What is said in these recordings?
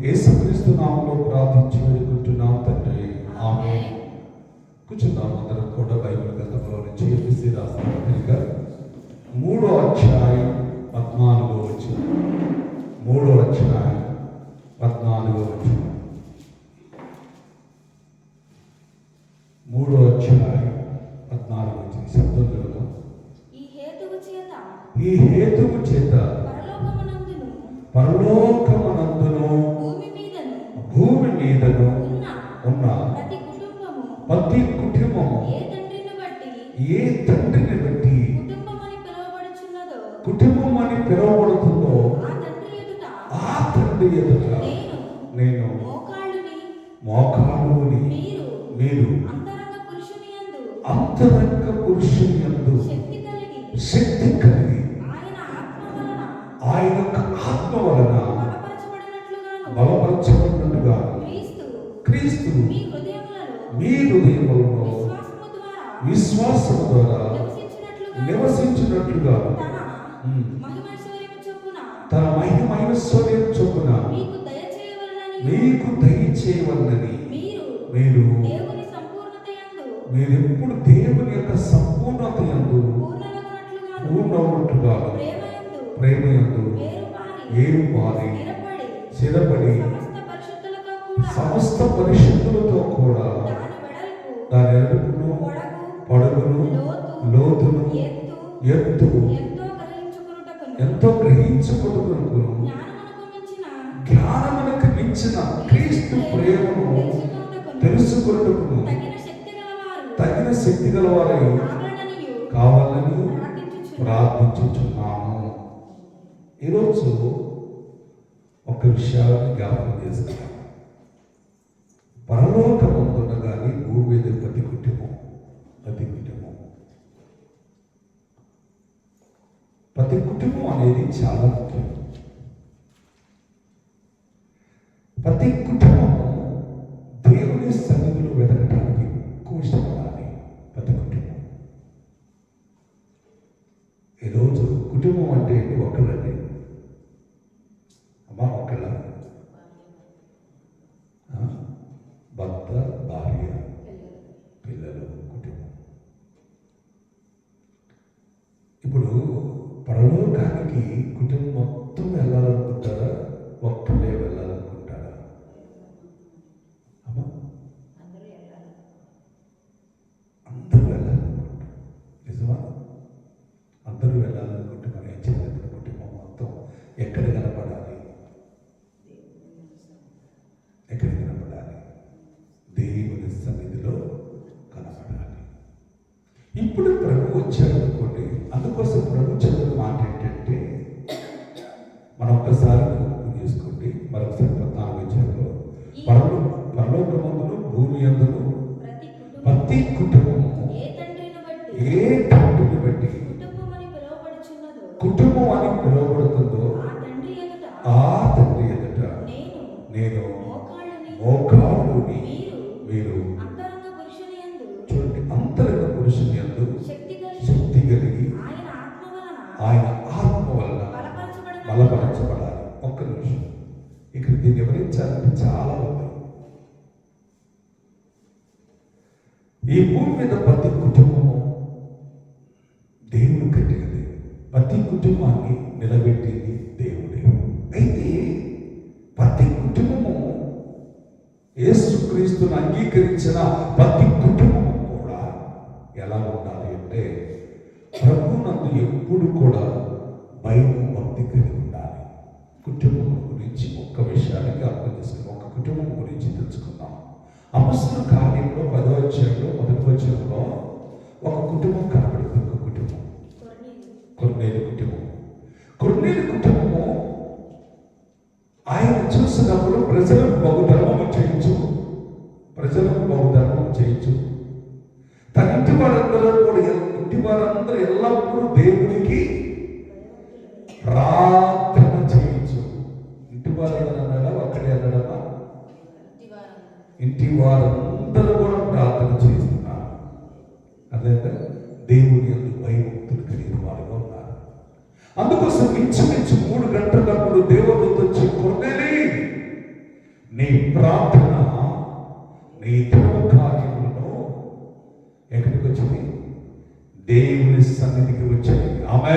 యేసుక్రీస్తు నామంలో ప్రార్థించి వేడుకుంటున్నాం తండ్రి. ఆమె కూర్చుందాం అందరం కూడా బైబిల్ గ్రంథంలో నుంచి ఎపిసి రాసిన పత్రిక మూడో అధ్యాయం పద్నాలుగో వచ్చిన మూడో అధ్యాయం పద్నాలుగో వచ్చిన మూడో అధ్యాయం పద్నాలుగు వచ్చిన శబ్దం చూద్దాం ఈ హేతువు చేత పరలోకమునందును పరలోకమనందును ఉన్న ప్రతి కుటుంబము ఏ తండ్రిని బట్టి? కుటుంబం అని పిలువబడుతుందో? ఆ తండ్రి ఎదుట? ద్వారా విశ్వాసము ద్వారా నివసించినట్లుగా తన ఉమ్. మహిమైశ్వర్యము చొప్పున మీకు దయచేయవలనని మీరు మీరు మీరెప్పుడు దేవుని యొక్క సంపూర్ణత పూర్ణమగునట్లుగాను పూర్ణవునట్టుగా ప్రేమ పారి ఏరు పారి స్థిరపడి సమస్త పరిశుద్ధులతో కూడా దాని ఎరుపును పొడవును లోతును ఎత్తు ఎంతో గ్రహించుకున్నటకును ఎంతో జ్ఞానమునకు మించిన క్రీస్తు ప్రేమను తెలుసుకొనుటకును. తగిన శక్తి గలవారు తగిన గలవారై కావాలని ప్రార్థించుచున్నాము. ఈరోజు ఒక విషయాన్ని జ్ఞాపకం చేసుకున్నాం పరలోకమందున కానీ భూమి మీద ప్రతి కుటుంబం ప్రతి కుటుంబం ప్రతి కుటుంబం అనేది చాలా ముఖ్యం. ప్రతి కుటుంబం దేవుని సన్నిధిలో వెతకడానికి ఎక్కువ ఇష్టపడాలి ప్రతి కుటుంబం ఈరోజు కుటుంబం అంటే ఒక్కరండి అమ్మా ఒక్కళ్ళ ఆ? భర్త భార్య. పరలో పరలోకమందును భూమి అందును ఈ భూమి మీద ప్రతి కుటుంబము దేవుడు కట్టినది ప్రతి కుటుంబాన్ని నిలబెట్టింది దేవుడే. అయితే ప్రతి కుటుంబము యేసుక్రీస్తును అంగీకరించిన ప్రతి కుటుంబము కూడా ఎలా ఉండాలి అంటే ప్రభునందు ఎప్పుడు కూడా భయం భక్తి కలిగి ఉండాలి. కుటుంబం గురించి ఒక్క విషయానికి అర్థం చేసుకుని ఒక కుటుంబం గురించి తెలుసుకుందాం. అపస్తుల అధ్యాయంలో మొదటి వచ్చంలో ఒక కుటుంబం కనబడింది ఒక కుటుంబం. కొర్నేలు. కొన్నేరు కుటుంబం. కొన్నేరు కుటుంబము ఆయన చూసినప్పుడు ప్రజలకు బహుధర్మము చేయించు ప్రజలకు బహుధర్మం ధర్మము చేయించు. తన ఇంటి వారందరూ కూడా ఇంటి వారందరూ ఎల్లప్పుడూ దేవునికి ప్రార్థన చేయించు. ఇంటి వారందరూ అన్నాడా అక్కడే అన్నాడమ్మా ఇంటి వారందరూ. అందుకోసం ఇంచుమించు మూడు గంటలప్పుడు దేవుడు వచ్చి నీ ప్రార్థన నీ ధర్మ కార్యములను ఎక్కడికి వచ్చింది? దేవుని సన్నిధికి వచ్చింది. ఆమె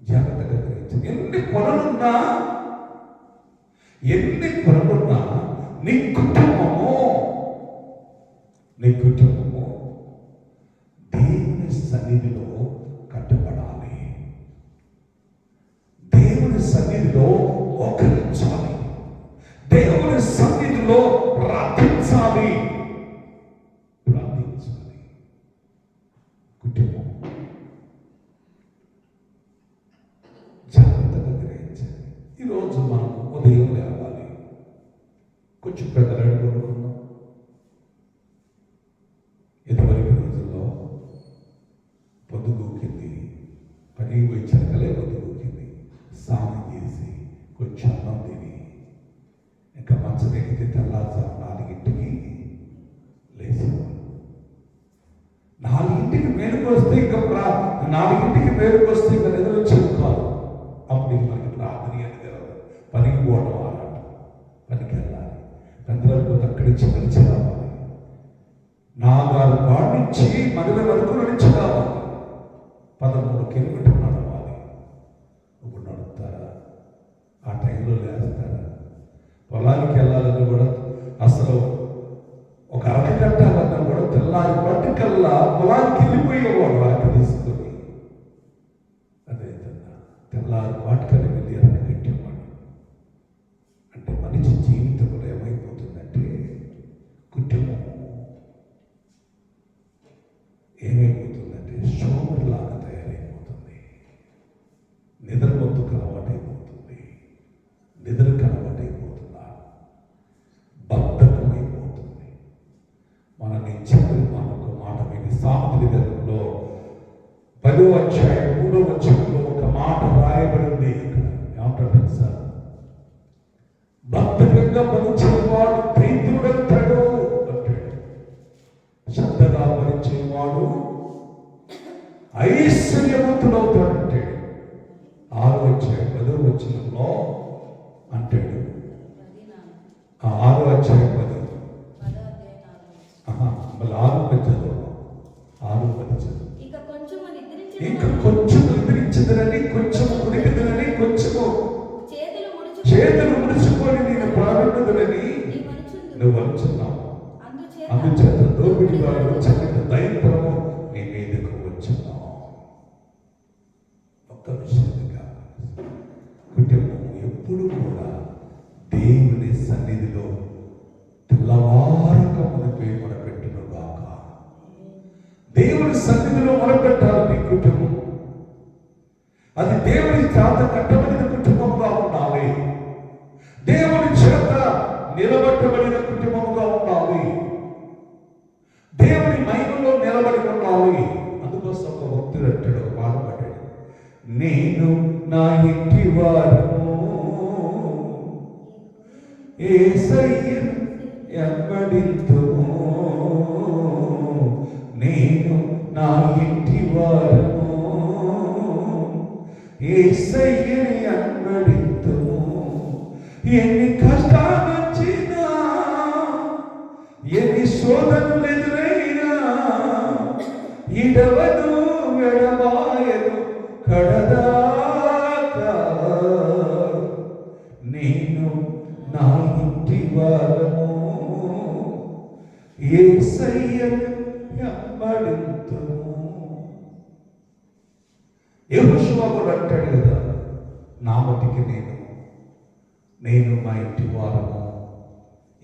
జాగ్రత్తగా గ్రహించింది ఎన్ని పనులున్నా ఎన్ని పనులున్నా నీ కుటుంబము నీ కుటుంబం ఈరోజు మనకు ఉదయం లేవాలి. కొంచెం పెద్దలాడు కొనుక్కున్నాం ఇదివరకు రోజుల్లో పొద్దుగూకింది పని పోయి చెరకలే పొద్దుగూకింది స్నానం చేసి కొంచెం అన్నం తిని ఇంకా మంచం ఎక్కితే తెల్లారుజాము నాలుగింటికి లేచేవాడు నాలుగింటికి మేలుకు వస్తే ఇంకా ప్రా నాలుగింటికి మేలుకు వస్తే ఇంకా నిద్ర వచ్చేది కాదు అప్పుడు ఇంక మనకి ప్రార్థన అని తెలియదు పనికి పోవడం ఆరాట పనికి వెళ్ళాలి పెద్దలకు పోతే అక్కడి నుంచి కలిసి రావాలి నాగారు పాడు నుంచి మధుర వరకు నడిచి పదమూడు కిలోమీటర్లు నడవాలి. ఇప్పుడు నడుపుతారా? ఆ టైంలో లేస్తారా? పొలానికి వెళ్ళాలని కూడా అసలు ఒక అరగంట అన్నా కూడా తెల్లారి పట్టుకల్లా పొలానికి వెళ్ళిపోయేవాడు అరక తీసుకుని. పదో అధ్యాయం మూడో వచ్చంలో ఒక మాట ఇంకా కొంచెం నిద్రించదనని కొంచెం అది దేవుని చేత కట్టబడిన కుటుంబంగా ఉండాలి. దేవుని చేత నిలబెట్టబడిన కుటుంబంగా ఉండాలి. దేవుని మహిమలో నిలబడి ఉండాలి. అందుకోసం ఒక భక్తుడు అంటాడు ఒక పాట పాడాడు. నేను నా ఇంటి వారము ఏసయ్యను ఎమ్మడింతుము. నేను నా ఇంటి వారము ఏసయ్యని ఎమ్మడింతుము ఎన్ని కష్టాలు వచ్చినా ఎన్ని శోధనలు ఎదురైనా ఇడవను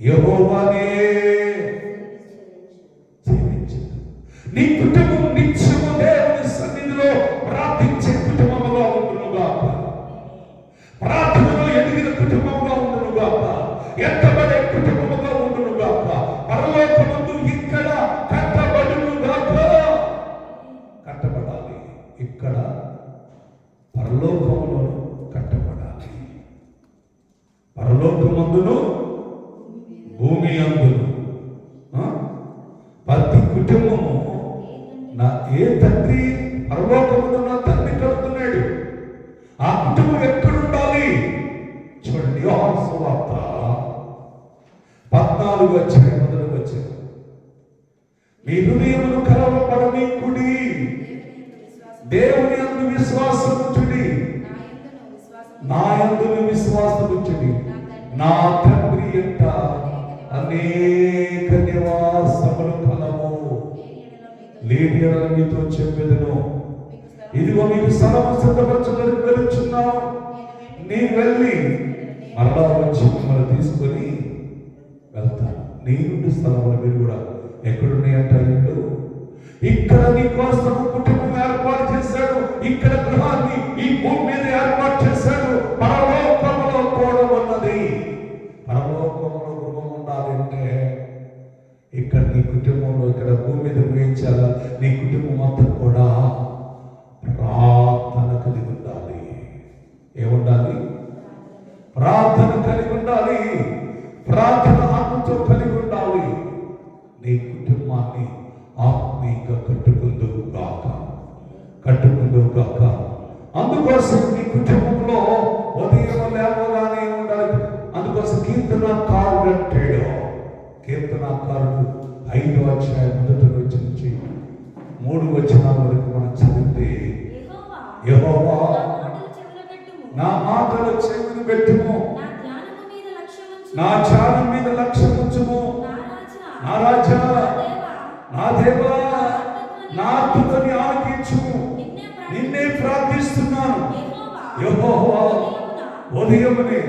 여호와의 దేవుని యందు విశ్వాసం దేవుని అందు నా యందును విశ్వాసం ఉంచుడి. నా తండ్రి యొక్క అనేక నివాసములు కలవు. లేని మీతో చెప్పేదను. ఇదిగో నీకు స్థలము సిద్ధపరచడానికి వెళుచున్నాను నీ వెళ్ళి మరలా వచ్చి మిమ్మల్ని తీసుకొని వెళ్తాను. నీ నుండి స్థలంలో మీరు కూడా ఎక్కడున్నాయంట ఇల్లు ఇక్కడ నీ కోసం కుటుంబం ఏర్పాటు చేశాడు. ఇక్కడ గృహాన్ని ఈ భూమి మీద ఏర్పాటు చేశాడు. పరలోకంలో కూడా ఉన్నది. పరలోకంలో గృహం ఉండాలంటే ఇక్కడ నీ కుటుంబంలో ఇక్కడ భూమి మీద వేయించాలా నీ కుటుంబం మొత్తం కూడా ప్రార్థన కలిగి ఉండాలి. ఏముండాలి? ప్రార్థన కలిగి ఉండాలి. ప్రార్థన ఆత్మతో కలిగి ఉండాలి నీ కుటుంబాన్ని ఆత్మీయంగా కట్టుకుందువు గాక కట్టుకుందువు గాక అందుకోసం నీ కుటుంబంలో ఉదయం లేవగానే ఉండాలి. అందుకోసం కీర్తనకారుడు అంటాడు కీర్తనకారుడు ఐదో అధ్యాయం మొదటి రోజు నుంచి మూడు వచనాల వరకు మనం చదివితే యెహోవా నా మాటలు చెవిని పెట్టుము. నా ధ్యానం మీద లక్ష్యం ఉంచుము. నా రాజా నా దేవా నా దేవా నా తుదని ఆలకించుము నిన్నే ప్రార్థిస్తున్నాను యహోవా యెహోవా ఉదయమునే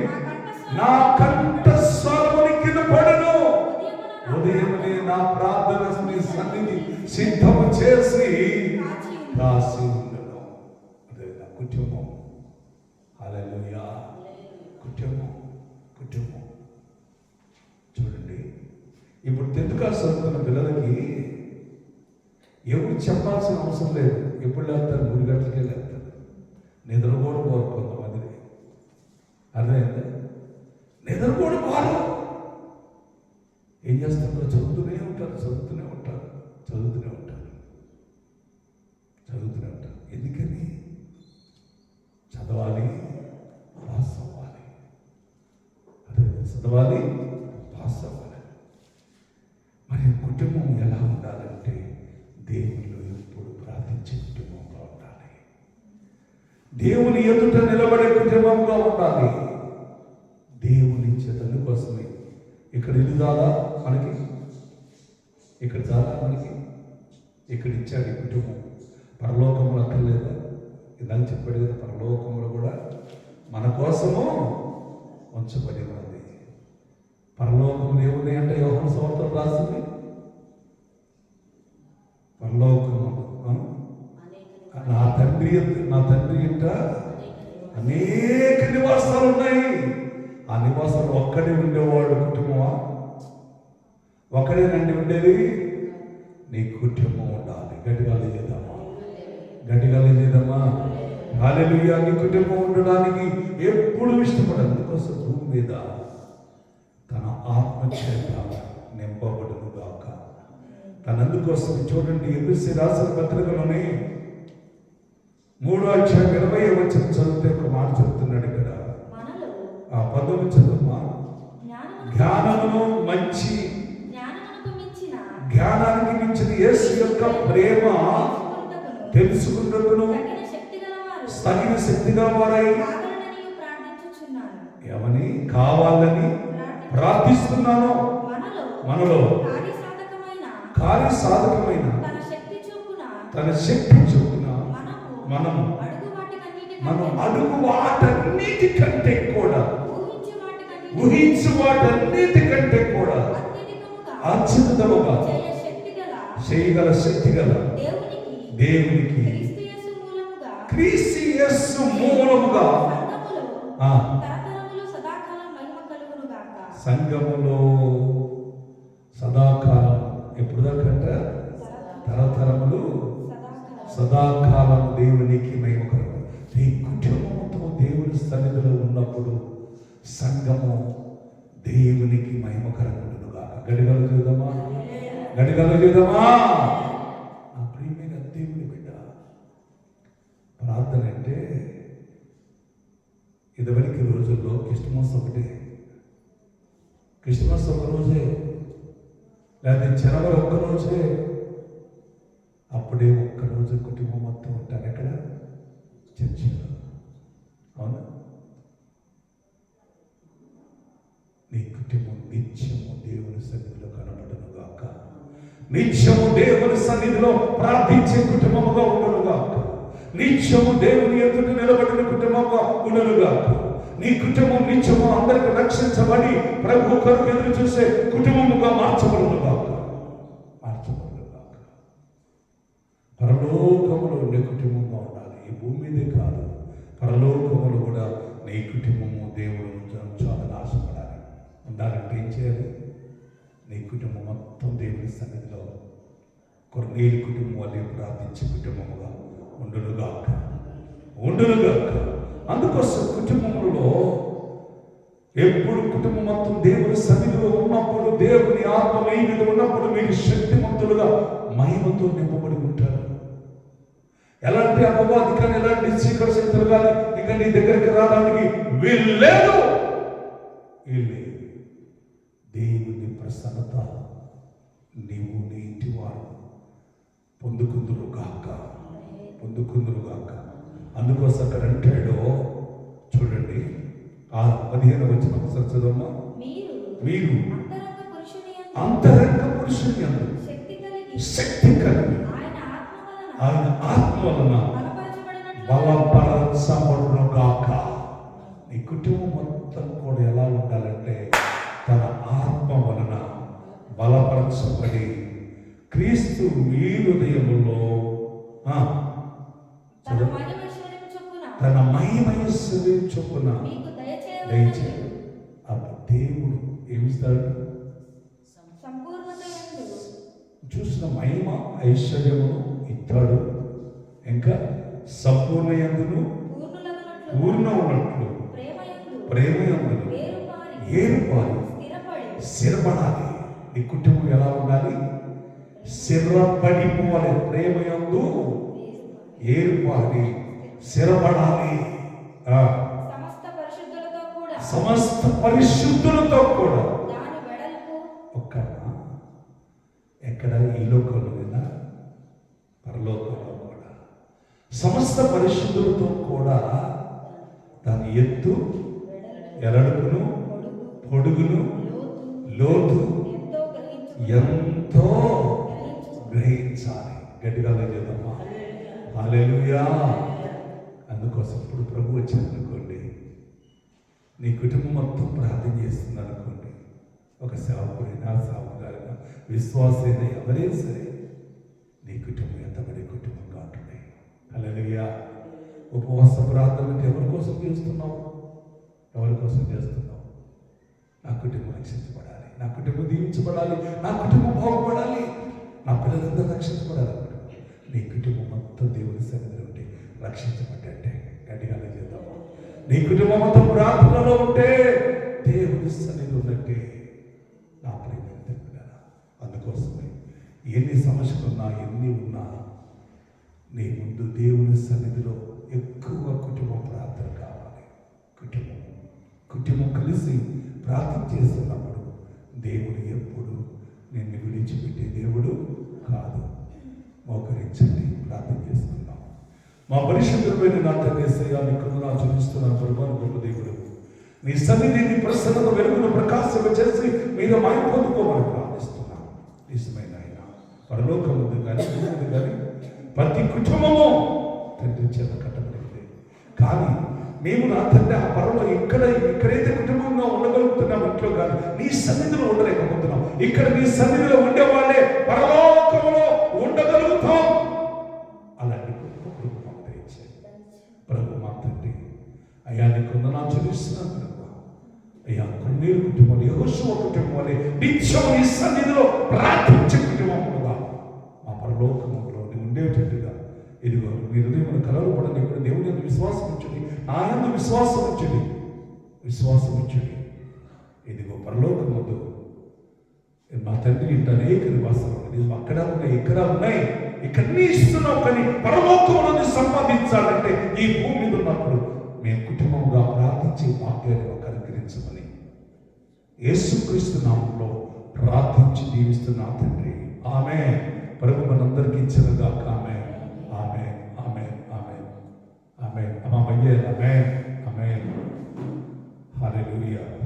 నా నా కంఠస్వరముని కింద పడను ఉదయమునే నా ప్రార్థన నీ సన్నిధి సిద్ధము చేసి రాసి ఉండను. అదే నా కుటుంబం. హల్లెలూయా. కుటుంబం కుటుంబం. చూడండి ఇప్పుడు టెన్త్ క్లాస్ చదువుతున్న పిల్లలకి ఎవరు చెప్పాల్సిన అవసరం లేదు. ఎప్పుడు లేస్తారు? మూడు గంటలకే లేస్తారు. నిద్ర కూడా పోరు కొంతమందిని అర్థమైంది? నిద్ర కూడా పోరు. ఏం చేస్తారు చదువుతూనే ఉంటారు చదువుతూనే ఉంటారు చదువుతూనే ఉంటారు చదువుతూనే ఉంటారు ఎందుకని చదవాలి పాస్ అవ్వాలి అదే చదవాలి పాస్ అవ్వాలి మరి కుటుంబం ఎలా ఉండాలంటే దేవునిలో ఎప్పుడు ప్రార్థించే కుటుంబంగా ఉండాలి దేవుని ఎదుట నిలబడే కుటుంబంగా ఉండాలి. దేవుని చేతని కోసమే. ఇక్కడ ఇల్లు దాదా మనకి? ఇక్కడ చాలా మనకి? ఇక్కడ ఇచ్చాడు ఈ కుటుంబం? పరలోకంలో అక్కర్లేదా ఇందాక చెప్పాడు కదా పరలోకంలో కూడా మన కోసము ఉంచబడి ఉన్నది. పరలోకంలో ఏమున్నాయంటే యోహన సంవత్సరం రాసింది? పరలోకము నా తండ్రి నా తండ్రి ఇంట అనేక నివాసాలు ఉన్నాయి. ఆ నివాసాలు ఒక్కడే ఉండేవాడు కుటుంబమా? ఒక్కడేనండి ఉండేది? నీ కుటుంబం ఉండాలి. గట్టిగా చేద్దామా గట్టిగా చేద్దామా హాలెలుయా నీ కుటుంబం ఉండడానికి ఎప్పుడు ఇష్టపడదు. అందుకోసం భూమి మీద తన ఆత్మ నింపబడును గాక. తనందుకోసం చూడండి ఎపిసి రాసిన పత్రికలోనే మూడో అధ్యాయం ఇరవై వచ్చిన చదివితే ఒక మాట చెప్తున్నాడు ఇక్కడ. ఆ పదవి చదువుమా? జ్ఞానమును మంచి జ్ఞానానికి మించిన యేసు యొక్క ప్రేమ తెలుసుకున్నట్టును తగిన శక్తి గలవారు. తగిన శక్తి వారై కావాలనని ప్రార్థించుచున్నాను. ఏమని? కావాలని ప్రార్థిస్తున్నాను. మనలో కార్య సాధకమైన తన శక్తి చొప్పున తన శక్తి చొప్పున మనము అడుగు మనం అడుగు వాటన్నిటికంటే కూడా ఊహించు ఊహించు వాటన్నిటికంటే కూడా గల చేయగల శక్తి గల దేవునికి క్రీస్తు మూలముగా క్రీస్తు యస్సు మూలముగా సంఘములో ఆ తరతరములు సదాకాలం ఎప్పుడు దాకంట సదాకాలం దేవునికి మహిమకరం. నీ కుటుంబంతో దేవుని సన్నిధిలో ఉన్నప్పుడు సంఘము దేవునికి మహిమకరముడుగా గడిగలు చూద్దామా? గడిగలు చూద్దామా? నా ప్రియమైన దేవుని బిడ్డ ప్రార్థన అంటే ఇదివరకు రోజుల్లో క్రిస్మస్ ఒకటే. క్రిస్మస్ ఒక రోజే లేదా జనవరి ఒక్కరోజే అప్పుడే రోజు కుటుంబం మొత్తం ఉంటారు ఎక్కడ? చర్చిలో. అవునా? నీ కుటుంబం నిత్యము దేవుని సన్నిధిలో కనబడను గాక. నిత్యము దేవుని సన్నిధిలో ప్రార్థించే కుటుంబముగా ఉండను గాక. నిత్యము దేవుని ఎదుట నిలబడిన కుటుంబంగా ఉండను గాక. నీ కుటుంబం నిత్యము అందరికి రక్షించబడి ప్రభు కొరకు ఎదురు చూసే కుటుంబముగా మార్చబడును గాక పరలోకములో ఉండే కుటుంబంగా ఉండాలి ఈ భూమి మీదే కాదు పరలోకములు కూడా నీ కుటుంబము దేవుడు ఉంచాలని ఆశపడాలి. ఉండాలంటే ఏం చేయాలి? నీ కుటుంబం మొత్తం దేవుని సన్నిధిలో కొన్నేళ్ళు కుటుంబం వల్లే ప్రార్థించే కుటుంబముగా ఉండునుగాక. ఉండునుగాక. అందుకోసం కుటుంబంలో ఎప్పుడు కుటుంబం మొత్తం దేవుని సన్నిధిలో ఉన్నప్పుడు దేవుని ఆత్మ మీద ఉన్నప్పుడు మీరు శక్తిమంతులుగా మహిమతో నింపబడి ఉంటారు. ఎలాంటి అపవాది కానీ ఎలాంటి శక్తులు కానీ ఇక నీ దగ్గరికి రావడానికి వీల్లేదు వీల్లేదు దేవుని ప్రసన్నత నీవు నీ ఇంటి వారు. పొందుకుందురు గాక. పొందుకుందురు గాక. అందుకోసం అక్కడ అంటాడు చూడండి ఆ పదిహేను వచ్చిన ఒకసారి చదవమ్మా. మీరు అంతరంగ పురుషుని కలిగి శక్తి కలిగి ఆయన ఆత్మ వలన బలపరచబడును గాక నీ కుటుంబం మొత్తం కూడా ఎలా ఉండాలంటే తన ఆత్మ వలన బలపరచబడి క్రీస్తు మీ హృదయములో ఆ, తన. మహిమైశ్వర్యము చొప్పున. దయచేయాలి అప్పుడు దేవుడు ఏమిస్తాడు? చూసిన మహిమ ఐశ్వర్యమును ఇస్తాడు ఇంకా సంపూర్ణ పూర్ణులగునట్లు పూర్ణ ఉన్నట్లు ప్రేమ ఏరుపారి స్థిరపడి స్థిరపడాలి. నీ కుటుంబం ఎలా ఉండాలి? స్థిరపడిపోవాలి. ప్రేమ యందు ఏరుపారి స్థిరపడాలి. సమస్త పరిశుద్ధులతో కూడా ఒక్క ఎక్కడ ఈ లోకంలోనైనా పరలోకంలో కూడా. సమస్త పరిశుద్ధులతో కూడా దాని ఎత్తు ఎరడుపును పొడుగును లోతు ఎంతో గ్రహించాలి. గట్టిగా లేదమ్మా హాలెలుయా అందుకోసం ఇప్పుడు ప్రభు వచ్చిందనుకోండి నీ కుటుంబం మొత్తం ప్రార్థన చేస్తుంది అనుకోండి. ఒక సేవకుడైనా సేవకుడైనా విశ్వాసైనా ఎవరైనా సరే నీ కుటుంబం ఎంతబడి కుటుంబంగా ఉంటుంది. అలాగయ్యా ఉపవాస ప్రార్థన అంటే ఎవరి కోసం చేస్తున్నావు? ఎవరి కోసం చేస్తున్నావు? నా కుటుంబం రక్షించబడాలి. నా కుటుంబం దీవించబడాలి. నా కుటుంబం బాగుపడాలి. నా పిల్లలందరూ రక్షించబడాలి. నీ కుటుంబం మొత్తం దేవుని సన్నిధిలో ఉంటే రక్షించబడ్డంటే గట్టిగా చేద్దాము? నీ కుటుంబం మొత్తం ప్రార్థనలో ఉంటే దేవుని సన్నిధి ఉన్నట్టే నా ప్రేమ ఎన్ని సమస్యలు ఉన్నా ఎన్ని ఉన్నా నీ ముందు దేవుని సన్నిధిలో ఎక్కువ కుటుంబం ప్రార్థన కావాలి. కుటుంబం. కుటుంబం కలిసి ప్రార్థన చేస్తున్నప్పుడు దేవుడు ఎప్పుడు నిన్ను విడిచిపెట్టే దేవుడు కాదు. మోకరించండి ప్రార్థన చేసుకుందాం మా పరిశుద్ధమైన నా తండ్రి శ్రేయాన్ని కృపను చూపిస్తున్నాను ప్రభావం గొప్ప దేవుడు. నీ సన్నిధిని ప్రసన్నత వెలుగును ప్రకాశం చేసి మీద మాయ పొందుకోమని ప్రార్థిస్తున్నాం. నిజమైన పరలోకం ఉంది కానీ ఉంది కానీ ప్రతి కుటుంబము తండ్రి చేత కట్టబడింది. కానీ మేము నా తండ్రి ఆ పరలో ఇక్కడ ఇక్కడైతే కుటుంబంగా ఉండగలుగుతున్నాం ఇంట్లో కాదు నీ సన్నిధిలో ఉండలేకపోతున్నాం. ఇక్కడ నీ సన్నిధిలో ఉండేవాళ్ళే పరలోకంలో ఉండగలుగుతాం. అలాంటి కుటుంబం ప్రభు దయచేయండి. ప్రభు మా తండ్రి అయ్యా నీ వందనాలు చెల్లిస్తున్నాను ప్రభు. అయ్యా కొన్నేరు కుటుంబం యహోశువ కుటుంబం నిత్యం నీ సన్నిధిలో ప్రార్థించు కుటుంబములుగా మా పరలోకములో నీవు ఉండేటట్టుగా ఇదిగో దేవుని కలలు కలవబడని దేవుని యందు విశ్వాసం ఉంచండి. ఆయన విశ్వాసం ఉంచండి. విశ్వాసం ఉంచండి. ఇదిగో పరలోకముందు మా తండ్రి ఇంత అనేక నివాసాలు ఉన్నాయి. అక్కడ ఉన్నాయి ఇక్కడ ఉన్నాయి. ఇక్కడ ఇస్తున్నావు కానీ పరలోకములను సంపాదించాలంటే ఈ భూమి మీద ఉన్నప్పుడు మేము కుటుంబంగా ప్రార్థించే భాగ్యాన్ని మాకు అనుగ్రహించమని. యేసుక్రీస్తు నామంలో ప్రార్థించి జీవిస్తున్నా తండ్రి. ఆమె ప్రభు మనందరికీ ఇచ్చిన ఆమె ఆమె Amen. Amama Amen. Amen. Hallelujah.